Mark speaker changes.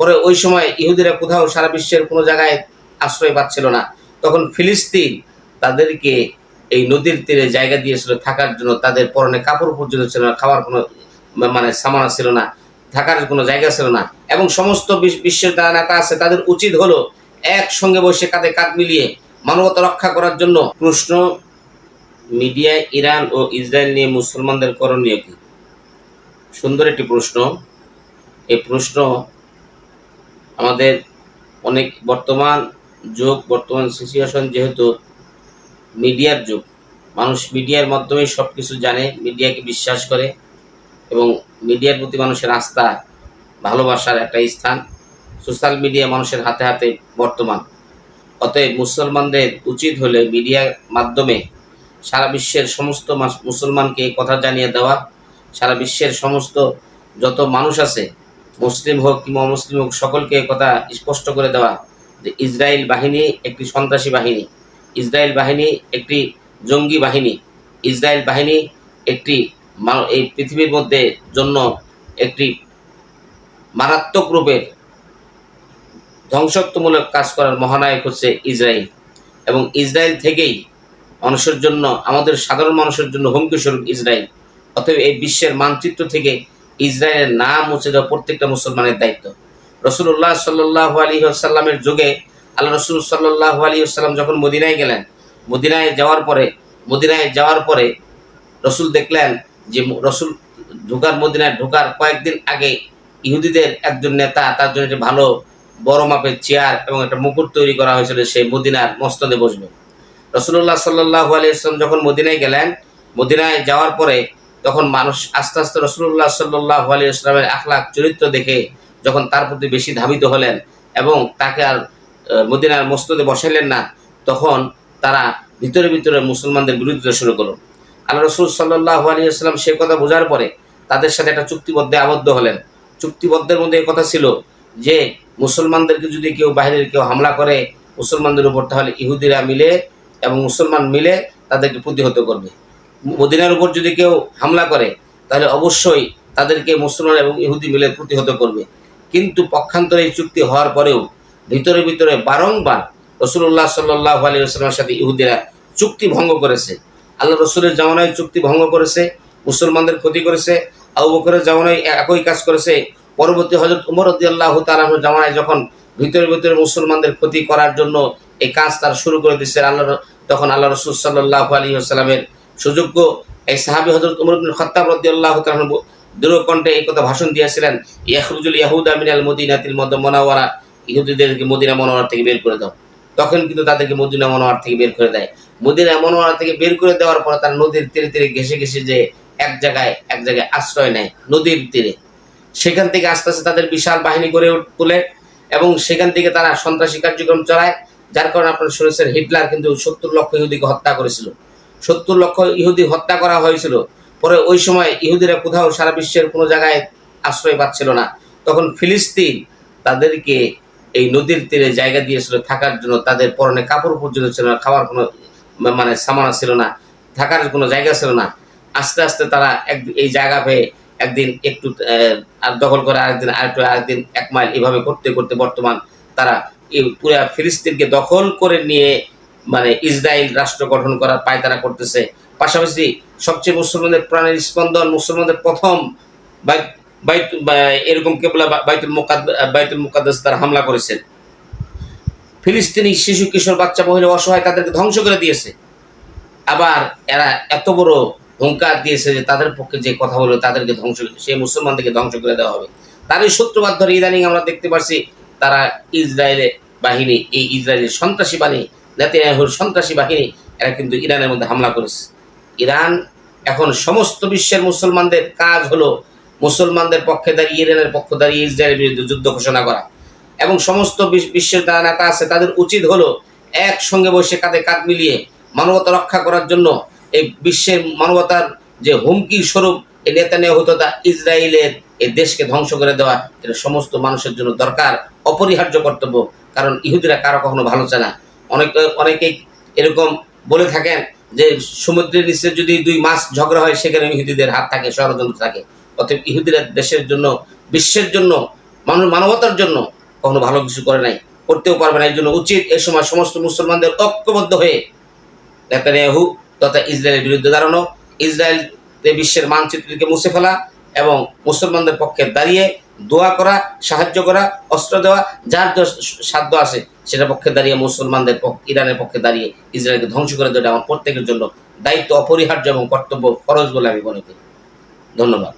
Speaker 1: পরে ওই সময় ইহুদিরা কোথাও সারা বিশ্বের কোনো জায়গায় আশ্রয় পাচ্ছিল না। তখন ফিলিস্তিন তাদেরকে এই নদীর তীরে জায়গা দিয়েছিল থাকার জন্য। তাদের পরনে কাপড় পর্যন্ত ছিল না, খাওয়ার কোনো মানে সামানা ছিল না, থাকার কোনো জায়গা ছিল না। এবং সমস্ত বিশ- বিশ্বের যারা নেতা আছে, তাদের উচিত হলো একসঙ্গে বসে কাঁধে কাঁধ মিলিয়ে মানবতা রক্ষা করার জন্য প্রশ্ন মিডিয়ায় ইরান ও ইসরায়েল নিয়ে মুসলমানদের করণীয় কি? সুন্দর একটি প্রশ্ন। এই প্রশ্ন আমাদের অনেক বর্তমান যুগ, বর্তমান সিচুয়েশন যেহেতু মিডিয়ার যুগ, মানুষ মিডিয়ার মাধ্যমে সব কিছু জানে, মিডিয়াকে বিশ্বাস করে এবং মিডিয়ার প্রতি মানুষের আস্থা, ভালোবাসার একটা স্থান। সোশ্যাল মিডিয়া মানুষের হাতে হাতে বর্তমান। অতএব মুসলমানদের উচিত হলে মিডিয়ার মাধ্যমে সারা বিশ্বের সমস্ত মাস- মুসলমানকে এই কথা জানিয়ে দেওয়া, সারা বিশ্বের সমস্ত যত মানুষ আছে মুসলিম হোক কিংবা মুসলিম হোক, সকলকে কথা স্পষ্ট করে দেওয়া যে ইসরায়েল বাহিনী একটি সন্ত্রাসী বাহিনী, ইসরায়েল বাহিনী একটি জঙ্গি বাহিনী, ইসরায়েল বাহিনী একটি এই পৃথিবীর মধ্যে জন্য একটি মারাত্মক রূপের ধ্বংসাত্মমূলক কাজ করার মহানায়ক হচ্ছে ইসরায়েল। এবং ইসরায়েল থেকেই মানুষের জন্য, আমাদের সাধারণ মানুষের জন্য হুমকি স্বরূপ ইসরায়েল। অতএব এই বিশ্বের মানচিত্র থেকে ইসরায়েলের নাম মুছে দেওয়া প্রত্যেকটা মুসলমানের দায়িত্ব। রসুল্লাহ সাল্লাহ আলী যুগে আল্লাহ রসুল সাল্লাহ আলী সাল্লাম যখন মদিনায় গেলেন, মদিনায় যাওয়ার পরে, মদিনায় যাওয়ার পরে রসুল দেখলেন যে রসুল ঢোকার মদিনায় ঢোকার কয়েকদিন আগে ইহুদিদের একজন নেতা, তার জন্য একটা ভালো বড় মাপের চেয়ার এবং একটা মুকুট তৈরি করা হয়েছিল সেই মদিনার মস্তদে বসবে। রসুল্লাহ সাল্লাহ আলী ইসলাম যখন মদিনায় গেলেন, মদিনায় যাওয়ার পরে তখন মানুষ আস্তে আস্তে রসুল্লাহ সাল্লাহ আলী ইসলামের আখলাখ, চরিত্র দেখে যখন তার প্রতি বেশি ধাবিত হলেন এবং তাকে আর মদিনার মস্তদে বসাইলেন না, তখন তারা ভিতরে ভিতরে মুসলমানদের বিরুদ্ধে শুরু করল। আল্লাহ রসুল সাল্লাহ আলী আসসালাম সে কথা বোঝার পরে তাদের সাথে একটা চুক্তিবদ্ধে আবদ্ধ হলেন। চুক্তিবদ্ধের মধ্যে এই কথা ছিল যে, মুসলমানদেরকে যদি কেউ বাইরের কেউ হামলা করে, মুসলমানদের উপর তাহলে ইহুদিরা মিলে এবং মুসলমান মিলে তাদেরকে প্রতিহত করবে। মদিনার উপর যদি কেউ হামলা করে, তাহলে অবশ্যই তাদেরকে মুসলমান এবং ইহুদি মিলে প্রতিহত করবে। কিন্তু পক্ষান্তরে এই চুক্তি হওয়ার পরেও ভিতরে ভিতরে বারংবার রসুল্লাহ সাল্লাহ আলী সাথে ইহুদিরা চুক্তি ভঙ্গ করেছে। আল্লাহ রসুলের জামানায় চুক্তি ভঙ্গ করেছে, মুসলমানদের ক্ষতি করেছে, আবু বকরের জামানায় একই কাজ করেছে। পরবর্তী হজরত উমর আল্লাহ তালাহুর জামানায় যখন ভিতরে ভিতরে মুসলমানদের ক্ষতি করার জন্য এই কাজ তার শুরু করে দিচ্ছে আল্লাহ তখন আল্লাহ রসুল সাল্লাহ আলী আসসালামের সুযোগ্য এই সাহাবি হজরত উমর বিন খত্তাব রদি আল্লাহ তালাহ দৃঢ় কণ্ঠে এই কথা ভাষণ দিয়েছিলেন ইয়াহরুজুল ইয়াহুদা মিনাল মদিনাতিল মদ, মনাওয়ারা, ইহুদিদেরকে মদিনা মনোয়ার থেকে বের করে দাও। তখন কিন্তু তাদেরকে মদিনা মনোয়ার থেকে বের করে দেয়। মদিনা মনোয়ার থেকে বের করে দেওয়ার পর তার নদীর তীরে তীরে ঘেসে ঘেসে যে এক জায়গায় এক জায়গায় আশ্রয় নেয়, নদীর তীরে। সেখান থেকে আস্তে আস্তে তাদের বিশাল বাহিনী গড়ে তোলে এবং সেখান থেকে তারা সন্ত্রাসী কার্যক্রম চালায়, যার কারণে আপনার শুনেছেন হিটলার কিন্তু সত্তর লক্ষ ইহুদিকে হত্যা করেছিল। সত্তর লক্ষ ইহুদি হত্যা করা হয়েছিল। পরে ওই সময় ইহুদিরা কোথাও সারা বিশ্বের কোনো জায়গায় আশ্রয় পাচ্ছিল না। তখন ফিলিস্তিন তাদেরকে এই নদীর তীরে জায়গা দিয়েছিল থাকার জন্য। তাদের পরনে কাপড় পর্যন্ত ছিল না, খাওয়ার কোনো মানে সামানা ছিল না, থাকার কোনো জায়গা ছিল না। আস্তে আস্তে তারা এক, এই জায়গা পেয়ে একদিন একটু আর দখল করে আরেকদিন আরেকটু আরেকদিন এক মাইল এভাবে করতে করতে বর্তমান তারা পুরো ফিলিস্তিনকে দখল করে নিয়ে মানে ইসরায়েল রাষ্ট্র গঠন করার পায়তারা করতেছে। পাশাপাশি সবচেয়ে মুসলমানদের প্রাণের স্পন্দন, মুসলমানদের প্রথম এরকম কেবলা বাইতুল বাইতুল মুকাদ্দাস তারা হামলা করেছেন ফিলিস্তিনি শিশু কিশোর বাচ্চা মহিলা অসহায় তাদেরকে ধ্বংস করে দিয়েছে। আবার এরা এত বড় হুঙ্কার দিয়েছে যে তাদের পক্ষে যে কথা বলবে তাদেরকে ধ্বংস সেই মুসলমানদেরকে ধ্বংস করে দেওয়া হবে। তারই সূত্রপাত ধরে ইদানিং আমরা দেখতে পাচ্ছি তারা ইসরায়েলের বাহিনী, এই ইসরায়েলের সন্ত্রাসী বাহিনী নেতানিয়াহুর সন্ত্রাসী বাহিনী, এরা কিন্তু ইরানের মধ্যে হামলা করেছে। ইরান এখন সমস্ত বিশ্বের মুসলমানদের কাজ হলো মুসলমানদের পক্ষে দাঁড়িয়ে, ইরানের পক্ষ দাঁড়িয়ে ইসরায়েলের বিরুদ্ধে যুদ্ধ ঘোষণা করা। এবং সমস্ত বিশ্বের যারা নেতা আছে, তাদের উচিত হলো একসঙ্গে বসে কাঁধে কাঁধ মিলিয়ে মানবতা রক্ষা করার জন্য এই বিশ্বের মানবতার যে হুমকি স্বরূপ, এই নেতানিয়াহু তথা ইসরায়েলের এই দেশকে ধ্বংস করে দেওয়া, এটা সমস্ত মানুষের জন্য দরকার, অপরিহার্য কর্তব্য। কারণ ইহুদিরা কারও কখনো ভালো চায় না। অনেক অনেকেই এরকম বলে থাকেন যে সমুদ্রের নিচে যদি দুই মাস ঝগড়া হয়, সেখানে ইহুদিদের হাত থাকে, ষড়যন্ত্র থাকে। অতএব ইহুদিরা দেশের জন্য, বিশ্বের জন্য মানুষ মানবতার জন্য কখনো ভালো কিছু করে নাই, করতেও পারবে না। এই জন্য উচিত এই সময় সমস্ত মুসলমানদের ঐক্যবদ্ধ হয়ে নেতানিয়াহু তথা ইসরায়েলের বিরুদ্ধে দাঁড়ানো ইসরায়েল বিশ্বের মানচিত্রকে মুছে ফেলা এবং মুসলমানদের পক্ষে দাঁড়িয়ে দোয়া করা, সাহায্য করা, অস্ত্র দেওয়া, যার সাধ্য আছে সেটা পক্ষে দাঁড়িয়ে মুসলমানদের পক্ষ ইরানের পক্ষে দাঁড়িয়ে ইসরায়েলকে ধ্বংস করে দেওয়া আমার প্রত্যেকের জন্য দায়িত্ব, অপরিহার্য এবং কর্তব্য ফরজ বলে আমি মনে করি। ধন্যবাদ।